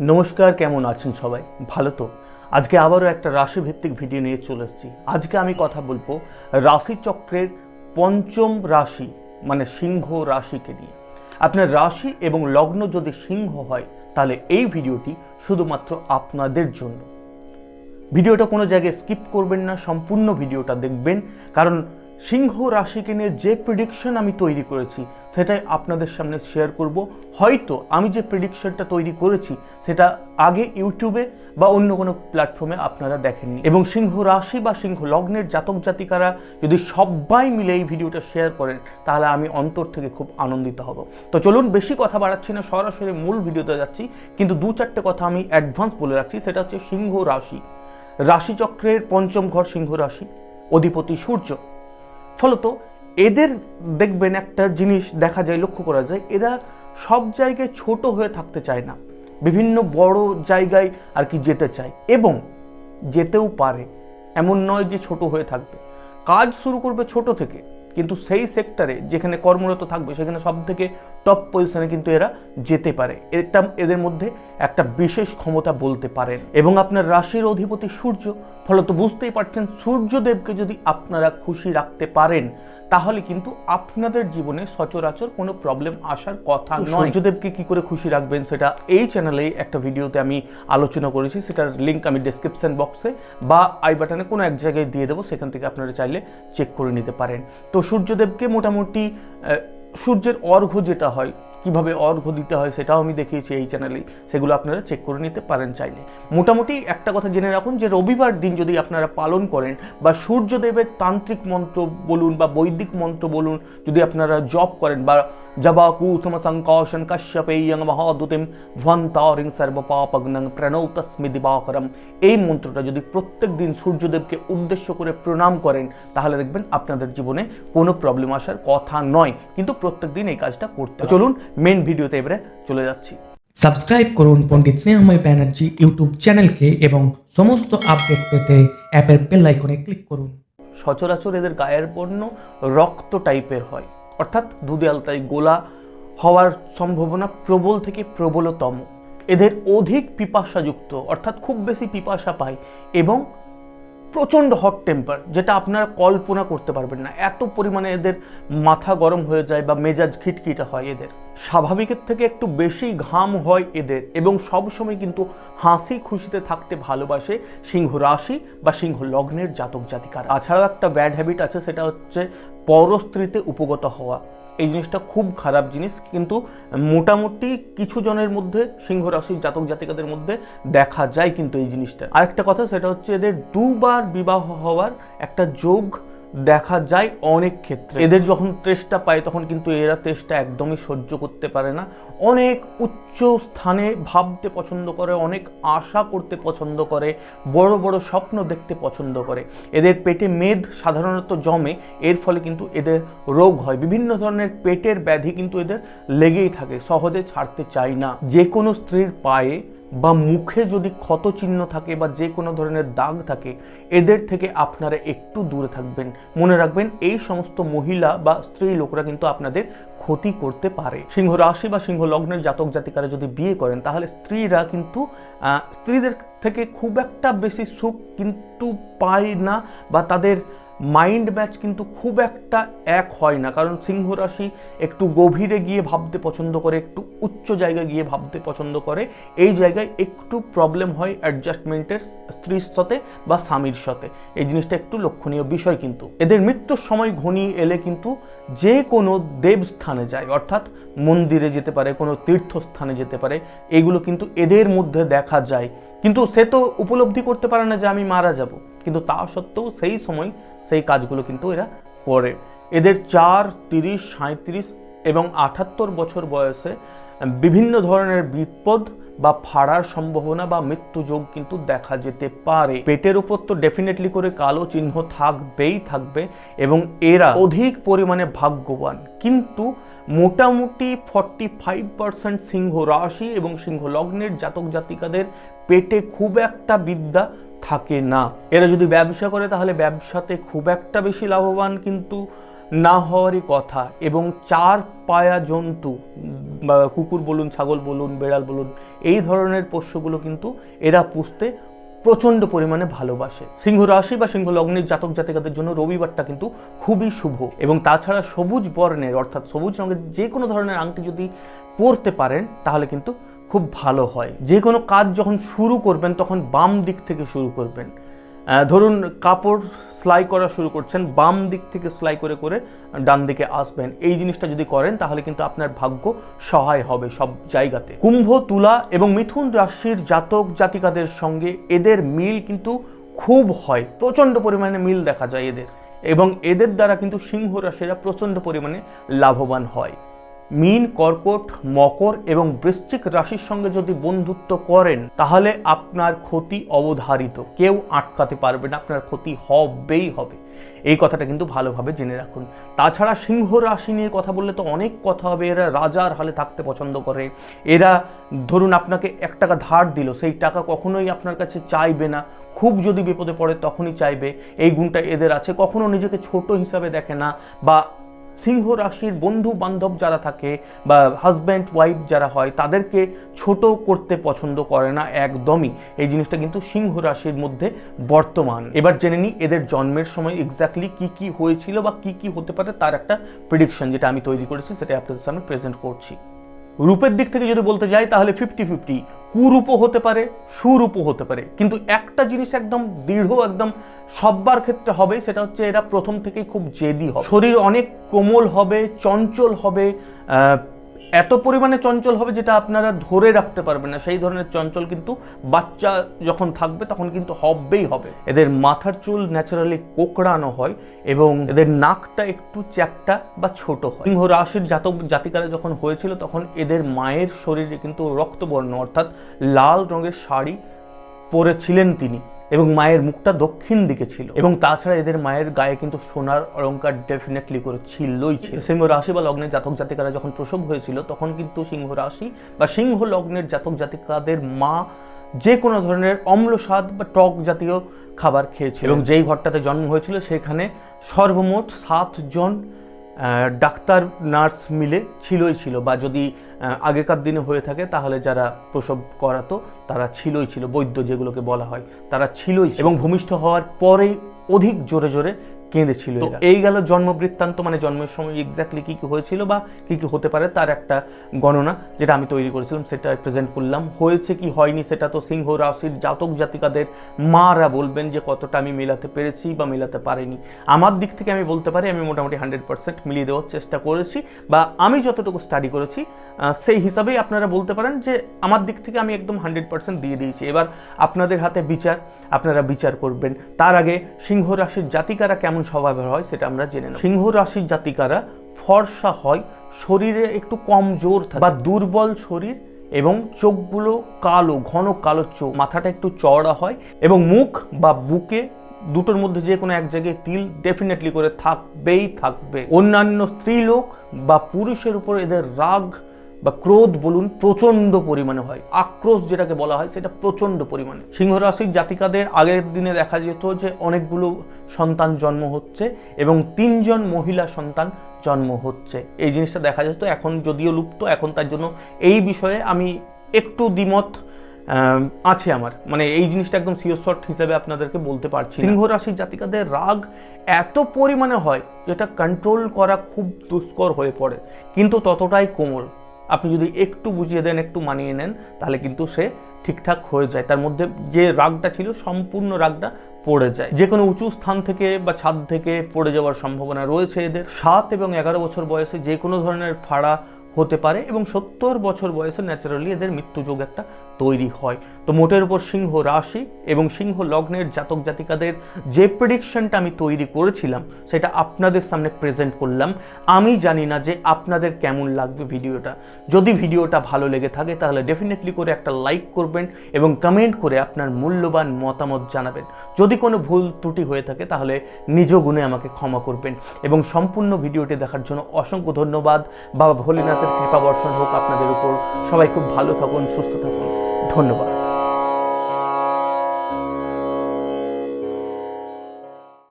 নমস্কার, কেমন আছেন সবাই? ভালো তো? আজকে আবারও একটা রাশি ভিত্তিক ভিডিও নিয়ে চলে এসেছি। আজকে আমি কথা বলব রাশি চক্রের পঞ্চম রাশি মানে সিংহ রাশিকে নিয়ে। আপনার রাশি এবং লগ্ন যদি সিংহ হয়, তাহলে এই ভিডিওটি শুধুমাত্র আপনাদের জন্য। ভিডিওটা কোনো জায়গায় স্কিপ করবেন না, সম্পূর্ণ ভিডিওটা দেখবেন, কারণ সিংহ রাশিকে নিয়ে যে প্রিডিকশন আমি তৈরি করেছি, সেটাই আপনাদের সামনে শেয়ার করব। হয়তো আমি যে প্রিডিকশনটা তৈরি করেছি, সেটা আগে ইউটিউবে বা অন্য কোনো প্ল্যাটফর্মে আপনারা দেখেননি। এবং সিংহ রাশি বা সিংহ লগ্নের জাতক জাতিকারা যদি সবাই মিলে এই ভিডিওটা শেয়ার করেন, তাহলে আমি অন্তর থেকে খুব আনন্দিত হব। তো চলুন, বেশি কথা বাড়াচ্ছি না, সরাসরি মূল ভিডিওতে যাচ্ছি। কিন্তু দু চারটে কথা আমি অ্যাডভান্স বলে রাখছি, সেটা হচ্ছে সিংহ রাশি। রাশিচক্রের পঞ্চম ঘর সিংহ রাশি, অধিপতি সূর্য। ফলত এদের দেখবেন একটা জিনিস দেখা যায়, লক্ষ্য করা যায়, এরা সব জায়গায় ছোট হয়ে থাকতে চায় না। বিভিন্ন বড় জায়গায় আর কি যেতে চায় এবং যেতেও পারে। এমন নয় যে ছোট হয়ে থাকবে। কাজ শুরু করবে ছোট থেকে। কিন্তু সেই সেক্টরে যেখানে কর্মরত থাকবে, সেখানে সব থেকে টপ পজিশনে কিন্তু এরা যেতে পারে। এটা এদের মধ্যে একটা বিশেষ ক্ষমতা বলতে পারেন। এবং আপনার রাশির অধিপতি সূর্য ফলত বুঝতেই পারছেন সূর্যদেবকে যদি আপনারা খুশি রাখতে পারেন তাহলে কিন্তু আপনাদের জীবনে সচরাচর কোনো প্রবলেম আসার কথা নয়। সূর্যদেবকে কি করে খুশি রাখবেন সেটা এই চ্যানেলে একটা ভিডিওতে আমি আলোচনা করেছি। সেটার লিঙ্ক আমি ডিসক্রিপশান বক্সে বা আই বাটনে কোনো এক জায়গায় দিয়ে দেবো। সেখান থেকে আপনারা চাইলে চেক করে নিতে পারেন। তো সূর্যদেবকে মোটামুটি সূর্যের অর্ঘ্য যেটা হয় কীভাবে অর্ঘ্য দিতে হয় সেটাও আমি দেখিয়েছি এই চ্যানেলেই সেগুলো আপনারা চেক করে নিতে পারেন চাইলে। মোটামুটি একটা কথা জেনে রাখুন যে রবিবার দিন যদি আপনারা পালন করেন বা সূর্যদেবের তান্ত্রিক মন্ত্র বলুন বা বৈদিক মন্ত্র বলুন, যদি আপনারা জপ করেন বা জবা কুসুম সংকোষণ কাশ্যপেয়ং মহাদুতিম ধ্বন্তারিং সর্বপাপগ্নং প্রণৌ তস্মি দিবাকরম। এই মন্ত্রটা যদি প্রত্যেক দিন সূর্যদেবকে উদ্দেশ্য করে প্রণাম করেন, তাহলে দেখবেন আপনাদের জীবনে কোনো প্রবলেম আসার কথা নয়। কিন্তু প্রত্যেক দিন এই কাজটা করতে চলুন মেন ভিডিওতে এবারে চলে যাচ্ছি। সাবস্ক্রাইব করুন পণ্ডিত স্নেহময় ব্যানার্জি ইউটিউব চ্যানেলকে এবং সমস্ত আপডেট পেতে অ্যাপের বেল আইকনে ক্লিক করুন। সচরাচর এদের গায়ের বর্ণ রক্ত টাইপের হয়। অর্থাৎ দুধে আলতায় গোলা হওয়ার সম্ভাবনা প্রবল থেকে প্রবলতম। এদের অধিক পিপাসাযুক্ত অর্থাৎ খুব বেশি পিপাসা পায় এবং প্রচণ্ড হট টেম্পার যেটা আপনারা কল্পনা করতে পারবেন না। এত পরিমাণে এদের মাথা গরম হয়ে যায় বা মেজাজ খিটখিটে হয় এদের। স্বাভাবিকের থেকে একটু বেশি ঘাম হয় এদের এবং সবসময় কিন্তু হাসি খুশিতে থাকতে ভালোবাসে সিংহ রাশি বা সিংহ লগ্নের জাতক জাতিকার। তাছাড়াও একটা ব্যাড হ্যাবিট আছে, সেটা হচ্ছে পরস্ত্রীতে উপগত হওয়া। এই জিনিসটা খুব খারাপ জিনিস, কিন্তু মোটামুটি কিছু জনের মধ্যে, সিংহ রাশির জাতক জাতিকাদের মধ্যে দেখা যায় কিন্তু এই জিনিসটা। আরেকটা কথা, সেটা হচ্ছে এদের দুবার বিবাহ হওয়ার একটা যোগ দেখা যায় অনেক ক্ষেত্রে। এদের যখন তেষ্টা পায় তখন কিন্তু এরা তেষ্টা একদমই সহ্য করতে পারে না। অনেক উচ্চ স্থানে ভাবতে পছন্দ করে অনেক আশা করতে পছন্দ করে বড় বড় স্বপ্ন দেখতে পছন্দ করে। এদের পেটে মেদ সাধারণত জমে এর ফলে কিন্তু এদের রোগ হয়। বিভিন্ন ধরনের পেটের ব্যাধি কিন্তু এদের লেগেই থাকে সহজে ছাড়তে চায় না। যে কোনো স্ত্রীর পায়ে বা মুখে যদি ক্ষত চিহ্ন থাকে বা যে কোনো ধরনের দাগ থাকে, এদের থেকে আপনারা একটু দূরে থাকবেন। মনে রাখবেন, এই সমস্ত মহিলা বা স্ত্রী লোকরা কিন্তু আপনাদের ক্ষতি করতে পারে। সিংহ রাশি বা সিংহ লগ্নের জাতক জাতিকারা যদি বিয়ে করেন, তাহলে স্ত্রীরা কিন্তু স্ত্রীদের থেকে খুব একটা বেশি সুখ কিন্তু পায় না বা তাদের মাইন্ড ম্যাচ কিন্তু খুব একটা এক হয় না। কারণ সিংহ রাশি একটু গভীরে গিয়ে ভাবতে পছন্দ করে, একটু উচ্চ জায়গায় গিয়ে ভাবতে পছন্দ করে। এই জায়গায় একটু প্রবলেম হয় অ্যাডজাস্টমেন্টের স্ত্রীর সাথে বা স্বামীর সাথে। এই জিনিসটা একটু লক্ষণীয় বিষয় কিন্তু। এদের মৃত্যুর সময় ঘনিয়ে এলে কিন্তু যে কোনো দেবস্থানে যায়, অর্থাৎ মন্দিরে যেতে পারে, কোনো তীর্থস্থানে যেতে পারে, এগুলো কিন্তু এদের মধ্যে দেখা যায়। কিন্তু সে তো উপলব্ধি করতে পারে না যে আমি মারা যাব। কিন্তু তা সত্ত্বেও সেই সময় সেই কাজগুলো কিন্তু এরা করে। এদের চার, তিরিশ সাঁত্রিশ এবং আটাত্তর বছর বয়সে বিভিন্ন ধরনের বিপদ বা ফাড়ার সম্ভাবনা বা মৃত্যু যোগ কিন্তু দেখা যেতে পারে। পেটের উপর তো ডেফিনেটলি করে কালো চিহ্ন থাকবেই থাকবে এবং এরা অধিক পরিমাণে ভাগ্যবান। কিন্তু মোটামুটি ফর্টি ফাইভ পার্সেন্ট সিংহ রাশি এবং সিংহ লগ্নের জাতক জাতিকাদের পেটে খুব একটা বিদ্যা থাকে না। এরা যদি ব্যবসা করে, তাহলে ব্যবসাতে খুব একটা বেশি লাভবান কিন্তু না হওয়ারই কথা। এবং চার পায়া জন্তু, বা কুকুর বলুন, ছাগল বলুন, বেড়াল বলুন, এই ধরনের পোষ্যগুলো কিন্তু এরা পুষতে প্রচণ্ড পরিমাণে ভালোবাসে। সিংহ রাশি বা সিংহ লগ্নের জাতক জাতিকাদের জন্য রবিবারটা কিন্তু খুবই শুভ। এবং তাছাড়া সবুজ বর্ণের, অর্থাৎ সবুজ রঙের যে কোনো ধরনের আংটি যদি পরতে পারেন, তাহলে কিন্তু খুব ভালো হয়। যে কোনো কাজ যখন শুরু করবেন, তখন বাম দিক থেকে শুরু করবেন। ধরুন কাপড় সেলাই করা শুরু করছেন, বাম দিক থেকে সেলাই করে করে ডান দিকে আসবেন। এই জিনিসটা যদি করেন, তাহলে কিন্তু আপনার ভাগ্য সহায় হবে সব জায়গাতে। কুম্ভ, তুলা এবং মিথুন রাশির জাতক জাতিকাদের সঙ্গে এদের মিল কিন্তু খুব হয়। প্রচণ্ড পরিমাণে মিল দেখা যায় এদের। এবং এদের দ্বারা কিন্তু সিংহ রাশিরা প্রচণ্ড পরিমাণে লাভবান হয়। মীন, কর্কট, মকর এবং বৃশ্চিক রাশির সঙ্গে যদি বন্ধুত্ব করেন, তাহলে আপনার ক্ষতি অবধারিত। কেউ আটকাতে পারবে না, আপনার ক্ষতি হবেই হবে। এই কথাটা কিন্তু ভালোভাবে জেনে রাখুন। তাছাড়া সিংহ রাশি নিয়ে কথা বললে তো অনেক কথা হবে। এরা রাজার হালে থাকতে পছন্দ করে। এরা ধরুন আপনাকে এক টাকা ধার দিল, সেই টাকা কখনোই আপনার কাছে চাইবে না। খুব যদি বিপদে পড়ে তখনই চাইবে। এই গুণটা এদের আছে। কখনো নিজেকে ছোট হিসাবে দেখে না বা সিংহ রাশির বন্ধু বান্ধব যারা থাকে বা হাজব্যান্ড ওয়াইফ যারা হয়, তাদেরকে ছোট করতে পছন্দ করে না একদমই। এই জিনিসটা কিন্তু সিংহ রাশির মধ্যে বর্তমান। এবার জেনে নিই এদের জন্মের সময় এক্স্যাক্টলি কি কি হয়েছিল বা কি কি হতে পারে তার একটা প্রিডিকশন যেটা আমি তৈরি করেছি সেটা আপনাদের সামনে প্রেজেন্ট করছি। রূপের দিক থেকে যদি বলতে যাই, তাহলে ফিফটি ফিফটি কুরূপও হতে পারে, সুরূপও হতে পারে। কিন্তু একটা জিনিস একদম দৃঢ়, একদম সব্বার ক্ষেত্রে হবে, সেটা হচ্ছে এরা প্রথম থেকেই খুব জেদি হবে। শরীর অনেক কোমল হবে, চঞ্চল হবে এত পরিমাণে চঞ্চল হবে যেটা আপনারা ধরে রাখতে পারবেন না। সেই ধরনের চঞ্চল কিন্তু বাচ্চা যখন থাকবে তখন কিন্তু হবেই হবে। এদের মাথার চুল ন্যাচারালি কোকড়ানো হয় এবং এদের নাকটা একটু চ্যাপটা বা ছোট হয়। সিংহ রাশির জাতক জাতিকারা যখন হয়েছিল তখন এদের মায়ের শরীরে কিন্তু রক্তবর্ণ অর্থাৎ লাল রঙের শাড়ি পরেছিলেন তিনি। এবং মায়ের মুখটা দক্ষিণ দিকে ছিল। এবং তাছাড়া এদের মায়ের গায়ে কিন্তু সোনার অলঙ্কার ডেফিনেটলি করে ছিলই ছিল। সিংহ রাশি বা লগ্নের জাতক জাতিকারা যখন প্রসব হয়েছিল, তখন কিন্তু সিংহ রাশি বা সিংহ লগ্নের জাতক জাতিকাদের মা যে কোনো ধরনের অম্ল স্বাদ বা টক জাতীয় খাবার খেয়েছিল। এবং যেই ঘরটাতে জন্ম হয়েছিল, সেখানে সর্বমোট সাতজন ডাক্তার, নার্স মিলে ছিলই ছিল। বা যদি আগেকার দিনে হয়ে থাকে, তাহলে যারা প্রসব করাতো, তারা ছিলই ছিল, বৈদ্য যেগুলোকে বলা হয়, তারা ছিলই এবং ভূমিষ্ঠ হওয়ার পরেই অধিক জোরে জোরে কেঁদেছিল তো এই গেল জন্ম বৃত্তান্ত মানে জন্মের সময় এক্স্যাক্টলি কী কী হয়েছিল বা কী কী হতে পারে তার একটা গণনা যেটা আমি তৈরি করেছিলাম সেটা প্রেজেন্ট করলাম। হয়েছে কি হয়নি সেটা তো সিংহ রাশির জাতক জাতিকাদের মারা বলবেন যে কতটা আমি মেলাতে পেরেছি বা মেলাতে পারিনি। আমার দিক থেকে আমি বলতে পারি আমি মোটামুটি হান্ড্রেড পার্সেন্ট মিলিয়ে দেওয়ার চেষ্টা করেছি বা আমি যতটুকু স্টাডি করেছি সেই হিসাবেই আপনারা বলতে পারেন যে আমার দিক থেকে আমি একদম হান্ড্রেড পার্সেন্ট দিয়ে দিয়েছি। এবার আপনাদের হাতে বিচার আপনারা বিচার করবেন। তার আগে সিংহ রাশির জাতিকারা কেমন স্বভাবের হয় সেটা আমরা জেনে নেব। সিংহ রাশির জাতিকারা ফর্সা হয়, শরীরে একটু কমজোর থাকে বা দুর্বল শরীর এবং চোখগুলো কালো, ঘন কালো চোখ, মাথাটা একটু চওড়া হয় এবং মুখ বা বুকে দুটোর মধ্যে যে কোনো এক জায়গায় তিল ডেফিনেটলি করে থাকবেই থাকবে। অন্যান্য স্ত্রীলোক বা পুরুষের উপর এদের রাগ বা ক্রোধ বলুন প্রচণ্ড পরিমাণে হয়। আক্রোশ যেটাকে বলা হয়, সেটা প্রচণ্ড পরিমাণে। সিংহ রাশির জাতিকাদের আগের দিনে দেখা যেত যে অনেকগুলো সন্তান জন্ম হচ্ছে এবং তিনজন মহিলা সন্তান জন্ম হচ্ছে। এই জিনিসটা দেখা যেত, এখন যদিও লুপ্ত, এখন তার জন্য এই বিষয়ে আমি একটু দ্বিমত আছে আমার। মানে এই জিনিসটা একদম সিওর শর্ট হিসেবে আপনাদেরকে বলতে পারছি সিংহ রাশির জাতিকাদের রাগ এত পরিমাণে হয় যেটা কন্ট্রোল করা খুব দুষ্কর হয়ে পড়ে, কিন্তু ততটাই কোমল। আপনি যদি একটু বুঝিয়ে দেন, একটু মানিয়ে নেন, তাহলে কিন্তু সে ঠিকঠাক হয়ে যায়। তার মধ্যে যে রাগটা ছিল, সম্পূর্ণ রাগটা পড়ে যায়। যে কোনো উঁচু স্থান থেকে বা ছাদ থেকে পড়ে যাওয়ার সম্ভাবনা রয়েছে এদের। সাত এবং এগারো বছর বয়সে যে কোনো ধরনের ফাড়া হতে পারে এবং সত্তর বছর বয়সে ন্যাচারালি এদের মৃত্যুযোগ একটা তৈরি হয়। তো মোটের উপর সিংহ রাশি এবং সিংহ লগ্নের জাতক জাতিকাদের যে প্রেডিকশনটা আমি তৈরি করেছিলাম, সেটা আপনাদের সামনে প্রেজেন্ট করলাম। আমি জানি না যে আপনাদের কেমন লাগবে ভিডিওটা। যদি ভিডিওটা ভালো লেগে থাকে, তাহলে ডেফিনেটলি করে একটা লাইক করবেন এবং কমেন্ট করে আপনার মূল্যবান মতামত জানাবেন। যদি কোনো ভুল ত্রুটি হয়ে থাকে, তাহলে নিজ গুণে আমাকে ক্ষমা করবেন। এবং সম্পূর্ণ ভিডিওটি দেখার জন্য অসংখ্য ধন্যবাদ। বাবা ভোলেনাথের কৃপা বর্ষণ হোক আপনাদের উপর। সবাই খুব ভালো থাকুন সুস্থ থাকুন। ধন্যবাদ।